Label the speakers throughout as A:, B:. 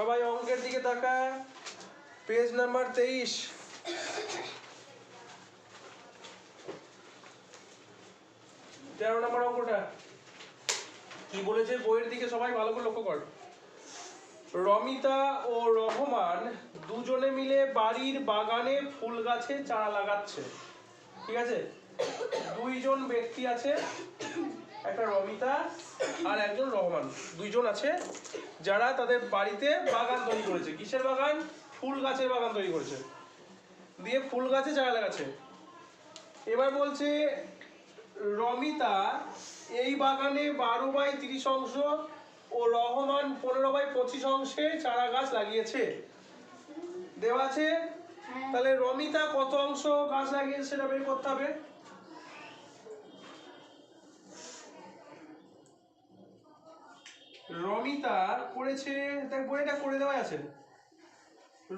A: সবাই অঙ্কের দিকে তাকা পেজ নাম্বার তেইশ। তেরো নম্বর অঙ্কটা। কি বলেছে বইয়ের দিকে সবাই ভালো করে লক্ষ্য কর। রমিতা ও রহমান দুজনে মিলে বাড়ির বাগানে ফুল গাছে চারা লাগাচ্ছে। ঠিক আছে? দুইজন ব্যক্তি আছে। একটা রমিতা আর একজন রহমান দুইজন আছে যারা তাদের বাড়িতে বাগান তৈরি করেছে। কিসের বাগান? ফুল গাছের বাগান তৈরি করেছে। দিয়ে ফুল গাছে চারা লাগাচ্ছে। এবার বলছে রমিতা এই বাগানে বারো বাই তিরিশ অংশ ও রহমান পনেরো বাই পঁচিশ অংশে চারা গাছ লাগিয়েছে। দেওয়া আছে? তাহলে রমিতা কত অংশ গাছ লাগিয়েছে সেটা বের করতে হবে? রমিতা করেছে দেখ বইটা করে দেওয়া আছে।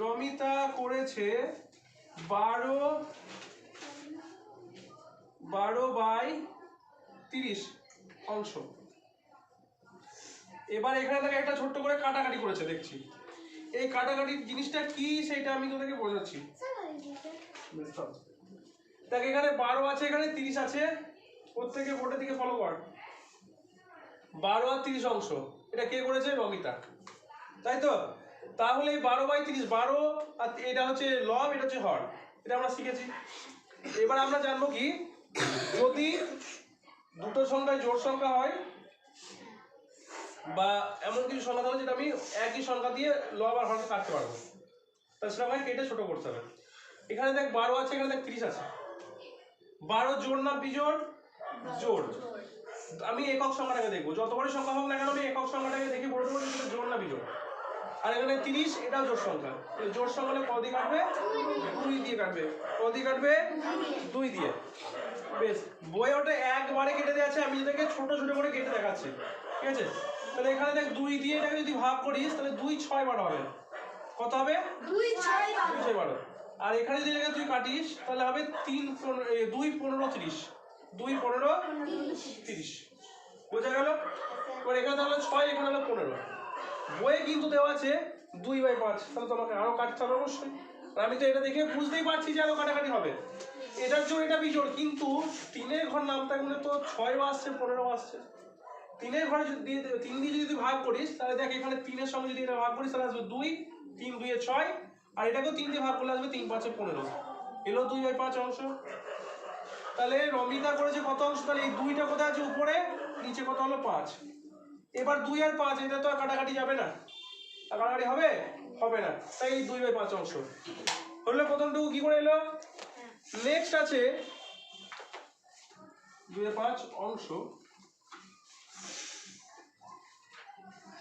A: রমিতা করেছে বারো বারো বাই তিরিশ অংশ। এবার এখানে থেকে একটা ছোট্ট করে কাটাকাটি করেছে, দেখছি। এই কাটাকাটির জিনিসটা কি সেটা আমি তোদেরকে বোঝাচ্ছি দেখ, এখানে বারো আছে, এখানে তিরিশ আছে। প্রত্যেকে বোর্ডের দিকে ফলো কর। বারো আর তিরিশ অংশ। এটা কে করেছে? রমিতা তাই তো? তাহলে বারো বাই তিরিশ, বারো, আর এটা হচ্ছে লব, এটা হচ্ছে হর। এটা আমরা শিখেছি। এবার আমরা জানব কি, যদি দুটো সংখ্যায় জোর সংখ্যা হয়, বা এমন কিছু সংখ্যা তাহলে যেটা আমি একই সংখ্যা দিয়ে লব আর হরকে কাটতে পারব। তাহলে সেটা আমাকে কেটে ছোটো করতে হবে। এখানে দেখ বারো আছে, এখানে দেখ তিরিশ আছে। বারো জোর না বিজোড়? জোড়। আমি একক সংখ্যাটাকে দেখব। যত বড় সংখ্যা হোক না কেন আমি একক সংখ্যাটাকে দেখি বলে দেবো যে সেটা জোড় না বিজোড়। আর এখানে তিরিশ এটাও জোড় সংখ্যা। জোড় সংখ্যা হলে কদি কাটবে? দুই দিয়ে কাটবে। কদি কাটবে? দুই দিয়ে। বেশ বই ওটা একবারে কেটে দেওয়া আছে আমি যেটাকে ছোট ছোট করে কেটে দেখাচ্ছি। ঠিক আছে? তাহলে এখানে দেখ দুই দিয়ে এটাকে যদি ভাগ করিস তাহলে দুই ছয় বারো হবে। কত হবে?
B: দুই ছয়
A: দুই ছয় বারো আর এখানে যদি এটাকে তুই কাটিস তাহলে হবে তিন পনেরো দুই পনেরো তিরিশ। দুই পনেরো তিরিশ। বোঝা গেল? এবার এখানে তাহলে ছয়, এখানে হলো পনেরো। বইয়ে কিন্তু দেওয়া আছে দুই বাই পাঁচ। তাহলে তোমাকে আরও কাটতে হবে অবশ্যই। আর আমি তো এটা দেখে বুঝতেই পারছি যে আরও কাটাকাটি হবে। এটার জন্য এটা বিজোড়, কিন্তু তিনের ঘর নামটা গুলো তো ছয়ও আসছে পনেরো আসছে। তিনের ঘরে যদি দিয়ে তিন দিয়ে যদি ভাগ করিস, তাহলে দেখ এখানে তিনের সঙ্গে যদি এটা ভাগ করিস, তাহলে আসবে দুই, তিন দুইয়ে ছয়। আর এটাকেও তিন দিয়ে ভাগ করলে আসবে তিন, পাঁচে পনেরো। এলো দুই বাই পাঁচ অংশ। তাহলে রমিতা করেছে কত অংশ? তাহলে এই দুইটা কোথায় আছে? উপরে, নিচে কত হলো? পাঁচ। এবার দুই আর পাঁচ, এটা তো আর কাটাকাটি যাবে না। কাটাকাটি হবে? হবে না। তাই দুই বাই পাঁচ অংশ। হলো প্রথমটুকু কি করে এলো? নেক্সট আছে দুই পাঁচ অংশ।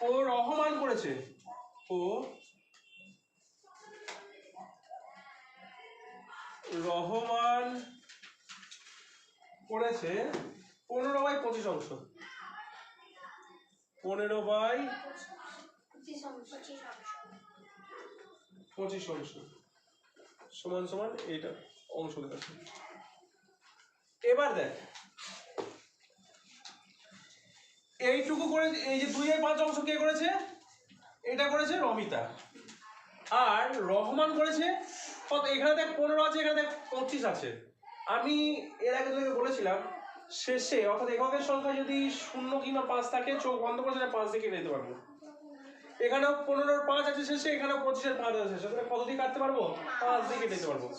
A: ও রহমান করেছে। ও রহমান করেছে পনেরো বাই পঁচিশ অংশ। পনেরো বাই
B: পঁচিশ অংশ।
A: সমান সমান এইটা অংশ দেখাচ্ছে এবার দেখ। এইটুকু করে এই যে দুই পাঁচ অংশ কে করেছে? এটা করেছে রমিতা। আর রহমান করেছে এখানে দেখ পনেরো আছে, এখানে দেখ পঁচিশ আছে। আমি এর আগে তোকে বলেছিলাম, শেষে অর্থাৎ এককের সংখ্যা যদি শূন্য কিংবা পাঁচ থাকে, চোখ বন্ধ করে পাঁচ দিয়ে কেটে পারব। এখানেও পনেরোর পাঁচ আছে শেষে, এখানেও পঁচিশের পাঁচ আছে শেষে। কত দিয়ে কাটতে পারব? পাঁচ দিয়ে কেটে পারব।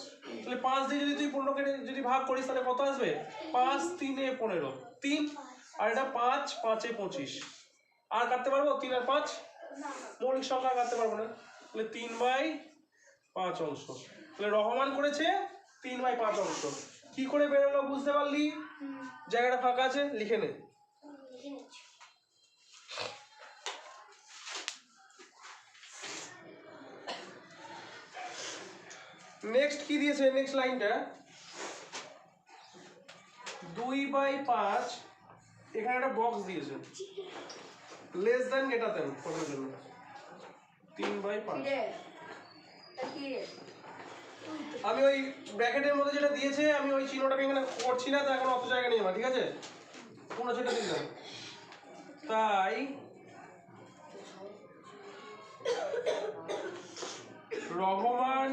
A: তাহলে পাঁচ দিয়ে যদি তুই পনেরো কেটে, যদি ভাগ করিস, তাহলে কত আসবে? পাঁচ তিনে পনেরো। তিন, আর এটা পাঁচ, পাঁচে পঁচিশ। আর কাটতে পারব? তিন আর পাঁচ? মৌলিক সংখ্যা কাটতে পারব না। তাহলে তিন বাই পাঁচ অংশ। তাহলে রহমান করেছে তিন বাই পাঁচ অংশ। কি করে বেরোলো বুঝতে পারলি? জায়গাটা ফাঁকা আছে, লিখে নে। নেক্সট কি দিয়েছে? নেক্সট লাইনটা দুই বাই পাঁচ, এখানে একটা বক্স দিয়েছে। লেস দেন এটা দেন করার জন্য। তিন বাই পাঁচ। আমি ওই ব্র্যাকেটের মধ্যে যেটা দিয়েছে, আমি ওই চিহ্নটাকে এখানে করছি না তা এখন অত জায়গা নেই আমার, ঠিক আছে? পুরো সেটা দিলাম। তাই রহমান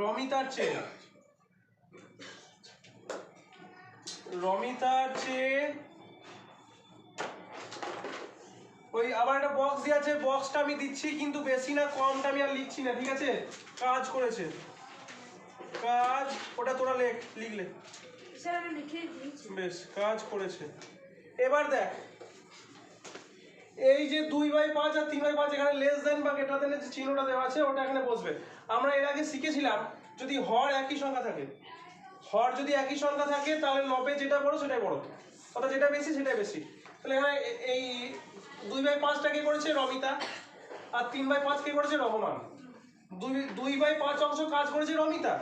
A: রমিতার চেয়ে রমিতার চেয়ে ওই আবার একটা বক্স দিয়ে আছে বক্সটা আমি দিচ্ছি, কিন্তু বেশি না, কমটা আমি আর লিখছি না, ঠিক আছে? কাজ করেছে। কাজ ওটা তোরা লেখ লিখলে।
B: স্যার আমি লিখে দিয়েছি।
A: বেশ কাজ করেছে। এবার দেখ এই যে দুই বাই পাঁচ আর তিন বাই পাঁচ এখানে লেস দেন বা গ্রেটার দেন যে চিহ্নটা দেওয়া আছে ওটা এখানে বসবে। আমরা এর আগে শিখেছিলাম যদি হর একই সংখ্যা থাকে। হর যদি একই সংখ্যা থাকে তাহলে লবে যেটা বড় সেটাই বড়। অর্থাৎ যেটা বেশি সেটাই বেশি। তাহলে এখানে এই দুই বাই পাঁচটা কে করেছে? রমিতা। আর তিন বাই পাঁচ কে করেছে? রহমান। দুই দুই বাই পাঁচ অংশ কাজ করেছে রমিতা।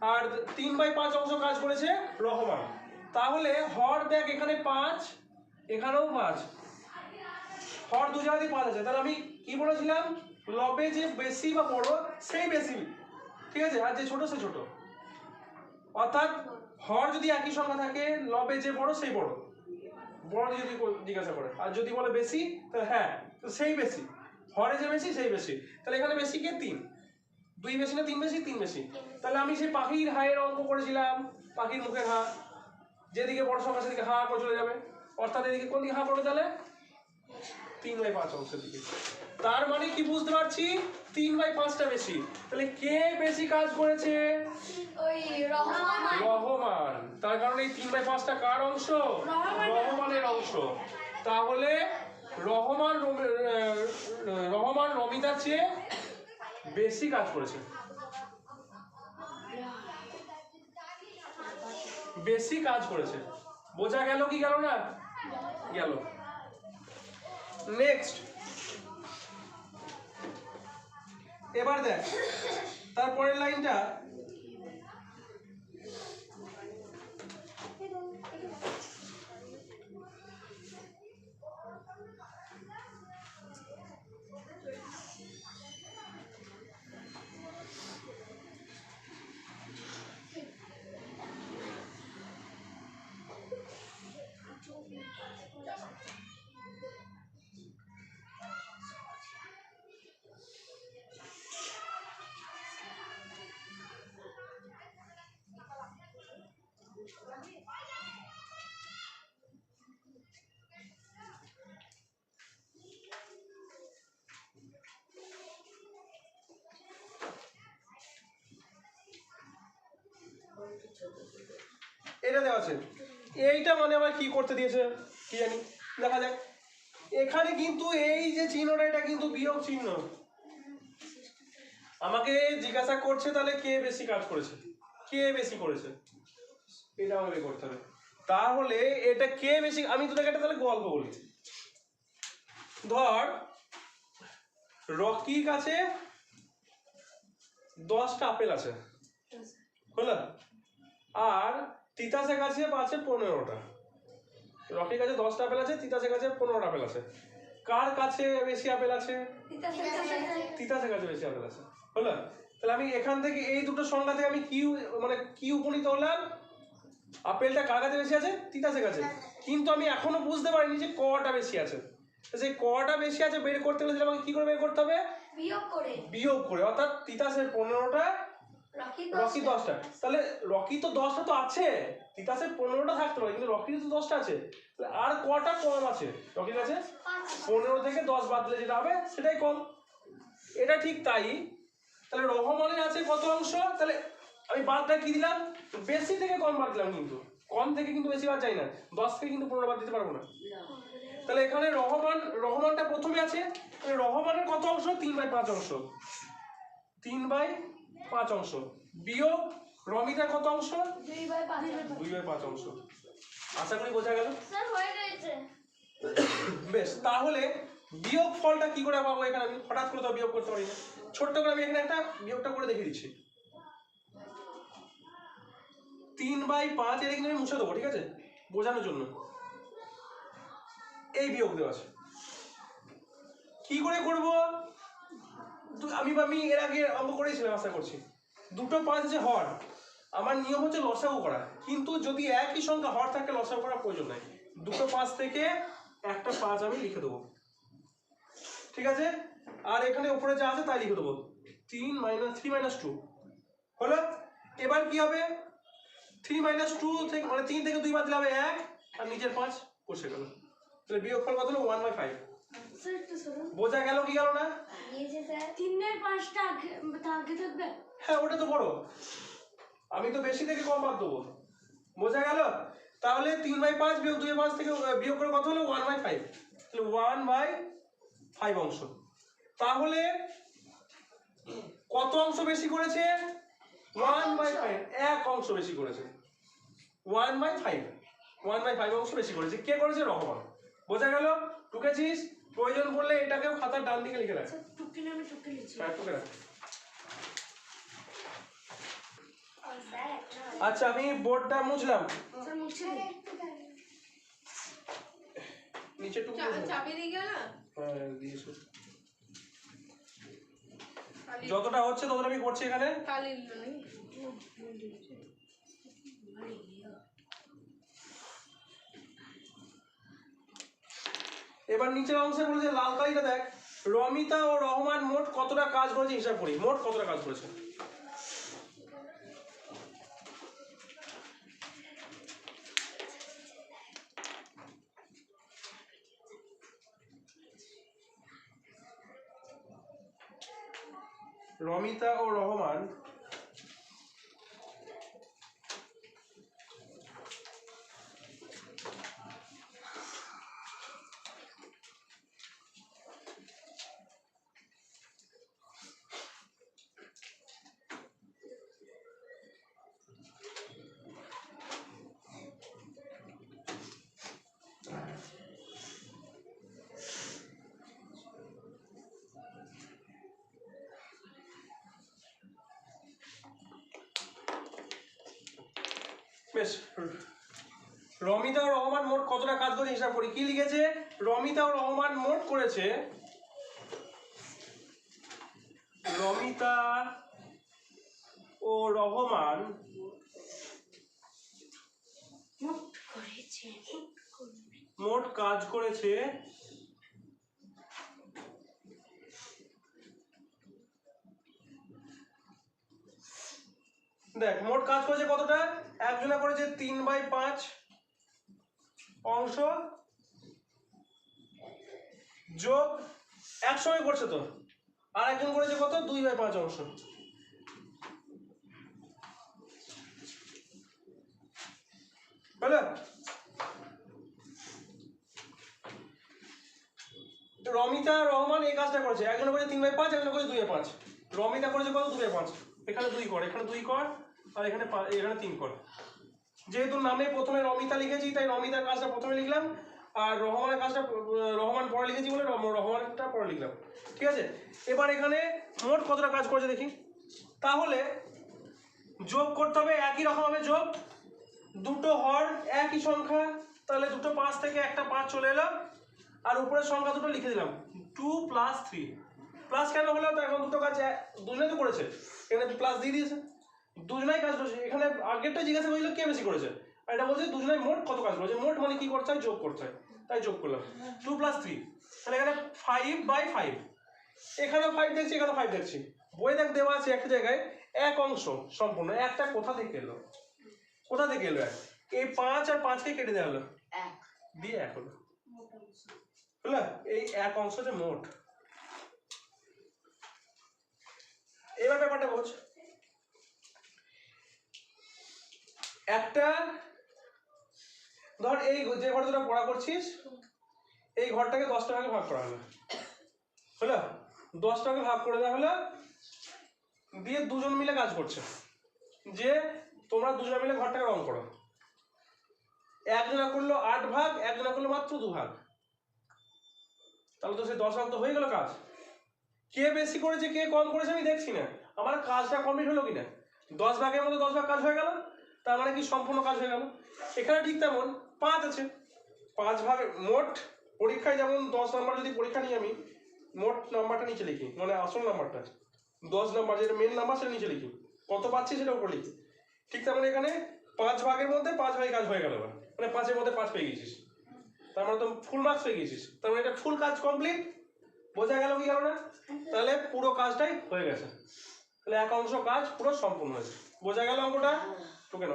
A: আর তিন বাই পাঁচ অংশ কাজ করেছে রহমান। তাহলে হর দেখ এখানে পাঁচ, এখানেও পাঁচ। হর দু জায়গাতেই পাঁচ আছে। তাহলে আমি কি বলেছিলাম? লবে যে বেশি বা বড়, সেই বেশি। ঠিক আছে? আর যে ছোট, সে ছোট। অর্থাৎ হর যদি একই সংখ্যা থাকে, লবে যে বড়, সেই বড়। বড় যদি জিজ্ঞাসা করে, আর যদি বলে বেশি, তাহলে হ্যাঁ তো সেই বেশি। হরে যে বেশি, সেই বেশি। তাহলে এখানে বেশি কে? তিন। দুই বেশি না তিন বেশি তিন বেশি তাহলে আমি সেই পাখির হায়ের অঙ্ক করেছিলাম পাখির মুখের হা। যেদিকে বড় সংখ্যা সেদিকে হা করে চলে যাবে। অর্থাৎ এদিকে কোন দিকে হা পড়বে তাহলে? তিন বাই পাঁচ অংশের দিকে। তার মানে কি বুঝতে পারছি? তিন বাই পাঁচটা বেশি তাহলে কে বেশি কাজ করেছে?
B: রহমান।
A: তার কারণে এই তিন বাই পাঁচটা কার অংশ?
B: রহমানের।
A: অংশ। তাহলে রহমান রহমান রমিতার চেয়ে বেশি কাজ করেছে। বেশি কাজ করেছে। বোঝা গেল কি গেল না? গেল। নেক্সট এবার দেখ তারপরের লাইনটা। এটা দেওয়া আছে। এইটা মানে আবার কি করতে দিয়েছে, কি জানি। দেখা যাক। এখানে কিন্তু এই যে চিহ্নটা, এটা কিন্তু বিয়োগ চিহ্ন। আমাকে জিজ্ঞাসা করছে তাহলে কে বেশি কাজ করেছে? কে বেশি করেছে? এটা আমাকে করতে হবে। তাহলে এটা কে বেশি আমি তোদেরকে একটা তাহলে গল্প বলি। ধর, রকির কাছে দশটা আপেল আছে। হলো? আর তিতাসের কাছে আছে পনেরোটা। রকির কাছে দশটা আপেল আছে, তিতাসের কাছে পনেরোটা আপেল আছে। কার কাছে বেশি আপেল আছে? তিতাসের কাছে বেশি আপেল আছে। হলো? তাহলে আমি এখান থেকে এই দুটো সংখ্যা থেকে আমি কি মানে কি উপনীত হলাম? আপেলটা কার কাছে বেশি আছে? তিতাসের কাছে। কিন্তু আমি এখনও বুঝতে পারিনি যে কটা বেশি আছে। সেই কটা বেশি আছে বের করতে গেলে আমাকে কি করে বের করতে হবে?
B: বিয়োগ করে।
A: বিয়োগ করে। অর্থাৎ তিতাসের পনেরোটা
B: রকি
A: রকি দশটা। তাহলে রকি তো দশটা তো আছে। তিতাসের পনেরোটা থাকতে পারে কিন্তু রকির তো দশটা আছে। তাহলে আর কটা কম আছে? রকির কাছে? পনেরো থেকে দশ বাদ দিলে যেটা হবে সেটাই কম। এটা ঠিক তাই। তাহলে রহমানের আছে কত অংশ? তাহলে আমি বাদটা কি দিলাম? বেশি থেকে কম বাদ দিলাম কিন্তু। কম থেকে কিন্তু বেশি বাদ চাই না। দশ থেকে কিন্তু পনেরো বাদ দিতে পারব না। তাহলে এখানে রহমান রহমানটা প্রথমে আছে। রহমানের কত অংশ? তিন বাই পাঁচ অংশ। তিন বাই পাঁচ অংশ। বিয়োগ রমিতার কত অংশ?
B: দুই বাই পাঁচ
A: দুই বাই পাঁচ অংশ। আশা করি বোঝা গেল?
B: স্যার হয়ে গেছে।
A: বেশ তাহলে বিয়োগ ফলটা কি করে পাবো এখানে? আমি হঠাৎ করে তো বিয়োগ করতে পারি না। ছোট্ট করে আমি এখানে একটা বিয়োগটা করে দেখিয়ে দিচ্ছি। তিন বাই পাঁচ, এটা কিন্তু আমি মুছে দেবো, ঠিক আছে? বোঝানোর জন্য। এই বিয়োগ দেওয়া আছে। কি করে করব? আমি আমি এর আগে অঙ্ক করেছিলাম আশা করছি। দুটো পাঁচ যে হর, আমার নিয়ম হচ্ছে লসাগু করা। কিন্তু যদি একই সংখ্যা হর থাকে, লসাগু করার প্রয়োজন নাই। দুটো পাঁচ থেকে একটা পাঁচ আমি লিখে দেবো। ঠিক আছে? আর এখানে উপরে যা আছে, তাই লিখে দেবো। তিন মাইনাস, থ্রি মাইনাস টু। হলো? এবার কি হবে? থ্রি মাইনাস টু থেকে মানে তিন থেকে দুই বাদ দিলে হবে এক আর নিচের পাঁচ বসে গেল। তাহলে বিয়োগফল কত হলো ওয়ান বাই ফাইভ বোঝা গেল কি গেল না?
B: তিনের পাঁচটা আগে থাকবে?
A: হ্যাঁ ওটা তো বড়। আমি তো বেশি থেকে কম বাদ দেবো। বোঝা গেল? তাহলে তিন বাই পাঁচ বিয়োগ দুই পাঁচ থেকে বিয়োগ করে কত হলো? ওয়ান বাই ফাইভ তাহলে ওয়ান বাই ফাইভ অংশ। তাহলে কত অংশ বেশি করেছে? ওয়ান বাই ফাইভ এক অংশ বেশি করেছে। One by five one by five অংশ বেশি করেছে। কে করেছে? রহমান। বোঝা গেল? টুকেছিস? প্রয়োজন পড়লে এটাকেও খাতার ডান দিকে লিখে রাখ।
B: টুকি লিখছি।
A: হ্যাঁ, টুকে রাখ। আচ্ছা আমি বোর্ডটা মুছলাম।
B: দিন
A: নিচে টুকু
C: চা- চাপিয়ে দিয়ে গেল
A: হ্যাঁ দিয়েছ যতটা হচ্ছে ততটা আমি করছি এখানে? এবার নিচের অংশে বলেছে লাল কালিটা দেখ রমিতা ও রহমান মোট কতটা কাজ করেছে হিসাব করি। মোট কতটা কাজ করেছে? রমিতা ও রহমান বেশ রমিতা ও রহমান মোট কতটা কাজ করেছে হিসাব করি কি লিখেছে? রমিতা ও রহমান মোট করেছে রমিতা ও রহমান
B: মোট
A: কাজ করেছে দেখ মোট কাজ করেছে কতটা? একজনে করেছে তিন বাই পাঁচ অংশ যোগ একসঙ্গে করছে তো। আর একজন করেছে কত? দুই বাই পাঁচ অংশ। রমিতা, রহমান এই কাজটা করেছে। একজন করেছে তিন বাই পাঁচ, একজন করেছে দুই পাঁচ। রমিতা করেছে কত? দুই পাঁচ। এখানে দুই কর, এখানে দুই কর, আর এখানে এখানে তিন কর। যেহেতু নামে প্রথমে রমিতা লিখেছি, তাই রমিতার কাজটা প্রথমে লিখলাম, আর রহমানের কাজটা, রহমান পরে লিখেছি বলে রহমানটা পরে লিখলাম। ঠিক আছে? এবার এখানে মোট কতটা কাজ করেছে দেখি? তাহলে যোগ করতে হবে একই রকম হবে যোগ। দুটো হর একই সংখ্যা, তাহলে দুটো পাঁচ থেকে একটা পাঁচ চলে এলো। আর উপরের সংখ্যা দুটো লিখে দিলাম। Two plus three. প্লাস কেন হলো? তো এখন দুটো কাজ দুজনে তো করেছে। এখানে প্লাস দিয়ে দিয়েছে। দুজনাই কাজ করেছে। এখানে আগেরটা জিজ্ঞাসা করেছিল কে বেশি করেছে। আর এটা বলছে দুজনাই মোট কত কাজ করেছে। মোট মানে কি করতে হয় যোগ করতে হয় তাই যোগ করলাম। টু প্লাস থ্রি তাহলে এখানে ফাইভ বাই ফাইভ এখানেও ফাইভ দেখছি এখানেও ফাইভ দেখছি। বই দেখ দেওয়া আছে একটা জায়গায় এক অংশ সম্পূর্ণ। একটা কোথা থেকে এলো? কোথা থেকে এলো এক? এই পাঁচ আর পাঁচকে কেটে দেওয়া হলো। দিয়ে এক হলো? এই এক অংশ যে মোট। এবার ব্যাপারটা বোঝ। একটা, ধর এই যে ঘরে তোরা পড়া করছিস, এই ঘরটাকে দশটা ভাগে ভাগ করা হলো হলো? দশটা ভাগে ভাগ করে দেওয়া হলো, দিয়ে দুজন মিলে কাজ করছে। যে তোমরা দুজন মিলে ঘরটাকে রং করো। একজনা করল আট ভাগ, একজনা করল মাত্র দু ভাগ। তাহলে তো সে দশ ভাগ তো হয়ে গেল কাজ। কে বেশি করেছে, কে কম করেছে আমি দেখছি না। আমার কাজটা কমপ্লিট হলো কিনা? দশ ভাগের মধ্যে দশ ভাগ কাজ হয়ে গেল। তার মানে কি সম্পূর্ণ কাজ হয়ে গেল? এখানে ঠিক তেমন পাঁচ আছে। পাঁচ ভাগ মোট পরীক্ষায় যেমন দশ নাম্বার যদি পরীক্ষা নিই আমি, মোট নাম্বারটা নিচে লিখি মানে আসল নাম্বারটা দশ নাম্বার যেটা মেন নাম্বার সেটা নিচে লিখি। কত পাচ্ছি সেটা উপর লিখি। ঠিক তেমন এখানে পাঁচ ভাগের মধ্যে পাঁচ ভাগে কাজ হয়ে গেল মানে পাঁচের মধ্যে পাঁচ পেয়ে গেছিস। তার মানে তো ফুল মার্কস পেয়ে গেছিস। তার মানে এটা ফুল কাজ কমপ্লিট বোঝা গেল কি গেল না? তাহলে পুরো কাজটাই হয়ে গেছে। তাহলে এক অংশ কাজ পুরো সম্পূর্ণ হয়েছে। বোঝা গেল অঙ্কটা? কেন?